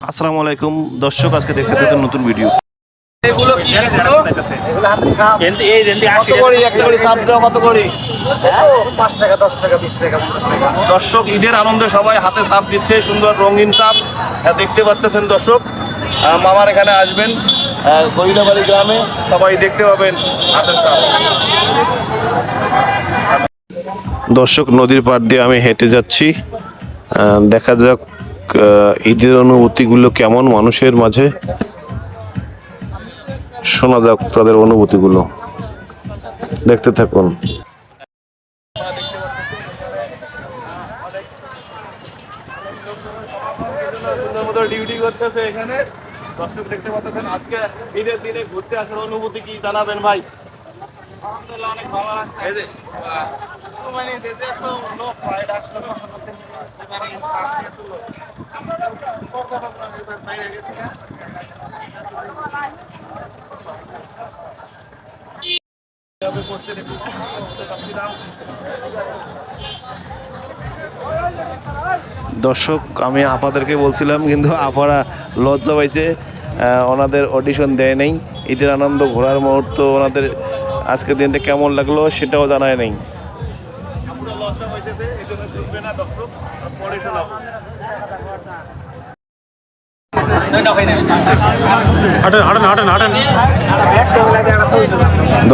আসসালামু আলাইকুম। দর্শক আজকে দেখতে থাকুন নতুন ভিডিও। এগুলো কি এগুলো? এই কত করে? একটা করে সাপ দেওয়া কত করে? পাঁচ টাকা দশ টাকা বিশ টাকা পঞ্চাশ টাকা। দর্শক ঈদের আনন্দে সবাই হাতে সাপ দিচ্ছে সুন্দর রঙিন সাপ। হ্যাঁ, দেখতে পাচ্ছেন দর্শক। মামার এখানে আসবেন। আহ, গ্রামে সবাই দেখতে পাবেন হাতের সাপ। দর্শক নদীর পাড় দিয়ে আমি হেঁটে যাচ্ছি। আহ, দেখা যাক ঈদের অনুভূতিগুলো কেমন মানুষের মাঝে? শোনা যাক তাদের অনুভূতিগুলো। দেখতে থাকুন। ডিউটি করতেছে এখানে দর্শক দেখতে পাচ্ছেন, আজকে ঈদের দিনে ঘুরতে আসার অনুভূতি কি জানাবেন ভাই? আলহামদুলিল্লাহ অনেক ভালো লাগছে। এই যে। মানে দেশে তো লোক হয় ডাক্তার দর্শক আমি আপাদেরকে বলছিলাম কিন্তু আপারা লজ্জা পাইছে ওনাদের অডিশন দেয় নেই। ঈদের আনন্দ ঘোরার মুহূর্ত ওনাদের আজকের দিনটা কেমন লাগল সেটাও জানায় নেই।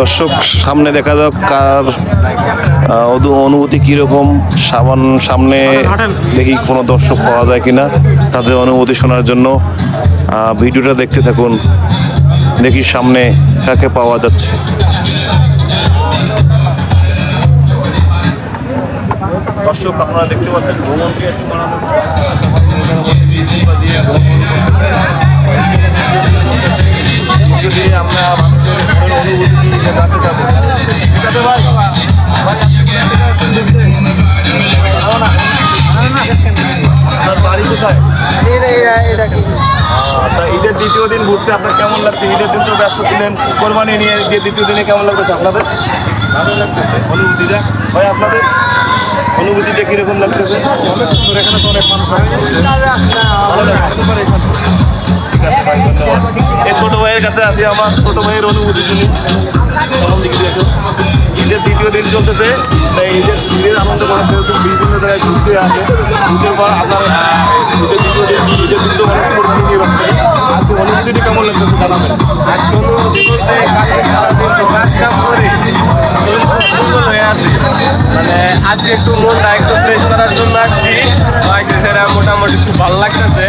দর্শক সামনে দেখা যাক কার অনুভূতি কীরকম। সাবান সামনে দেখি কোনো দর্শক পাওয়া যায় কিনা তাদের অনুভূতি শোনার জন্য। ভিডিওটা দেখতে থাকুন। দেখি সামনে কাকে পাওয়া যাচ্ছে। দর্শক আপনারা দেখতে পাচ্ছেন ভ্রমণকে আমরা দ্বিতীয় দিন ঘুরতে আপনার কেমন লাগছে? ঈদের দিন তো ব্যস্ত ছিলেন কোরবানি নিয়ে ঈদের দ্বিতীয় দিনে কেমন লাগছে আপনাদের? ভালো লাগতেছে। অনুভূতিটা? ভাই আপনাদের? অনুভূতিটা কীরকম লাগতেছে? অনেক সুন্দর। এখানে তো অনেক মানুষ এই ছোট ভাইয়ের কাছে আসি আমার। ছোট ভাইয়ের অনুভূতি শুনি। কেমন দিকে দেখো। ঈদের দ্বিতীয় দিন চলতেছে। তাই ঈদের ঈদের আনন্দ করার জন্য বিভিন্ন জায়গায় ঘুরতে আসে। ঈদের পর আপনার ঈদের দ্বিতীয় দিন ঈদের দিন আজকে অনুভূতিটা কেমন লাগতেছে জানাবেন? আজকে অনুভূতি বলতে কালকে সারাদিন তো কাজ কাম করে দুর্বল হয়ে আছে। মানে আজকে একটু মনটা একটু ফ্রেশ করার জন্য আসছি। ফেরা মোটামুটি খুব ভালো লাগতেছে।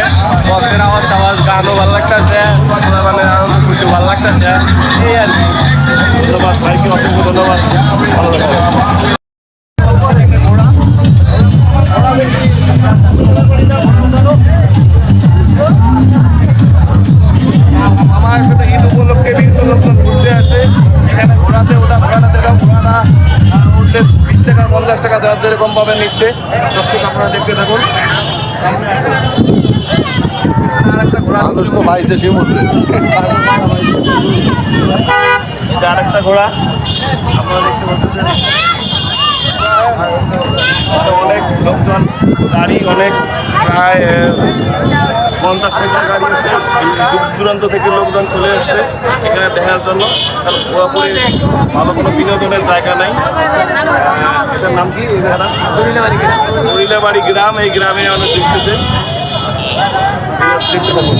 বক্সের আওয়াজ টাওয়াজ গানও ভালো লাগতেছে। মানে আনন্দ করতে ভালো লাগতেছে। এই আর কি। ধন্যবাদ ভাইকে অসংখ্য ধন্যবাদ। ভালো লাগবে পঞ্চাশ টাকা যারা যেরকম ভাবে নিচ্ছে। দর্শক আপনারা দেখতে থাকুন। আরেকটা ঘোড়া মানুষ তো ভাইছে সে মধ্যে এটা আরেকটা ঘোড়া। আপনারা দেখতে পাচ্ছেন। অনেক লোকজন গাড়ি অনেক। প্রায় পঞ্চাশ টাকার গাড়ি আছে দূর দূরান্ত থেকে লোকজন চলে আসছে এখানে দেখার জন্য। পুরোপুরি ভালো কোনো বিনোদনের জায়গা নাই। এটার নাম কি? এই হরিলাবাড়ি গ্রাম। এই গ্রামে অনেক দেখতেছে। দেখতে পাবো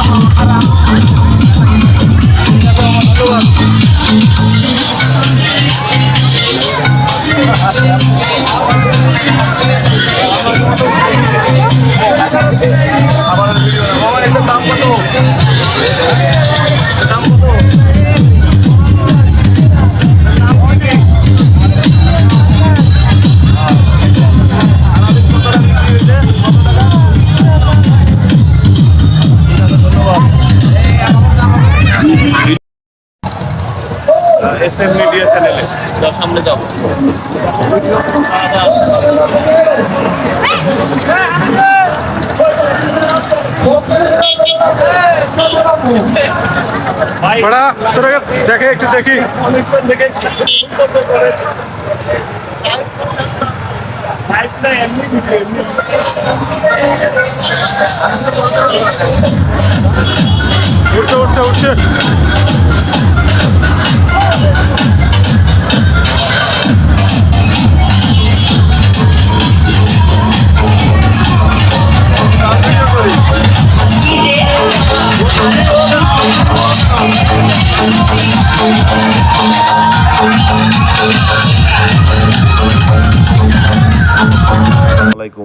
আমার এস এম মিডিয়া চ্যানেলে সামনে যাও বড়া দেখে একটু দেখি অনেকক্ষণ দেখে সুন্দর করে লাইফটা এমনি দিবে, এমনি উঠছে উঠছে উঠছে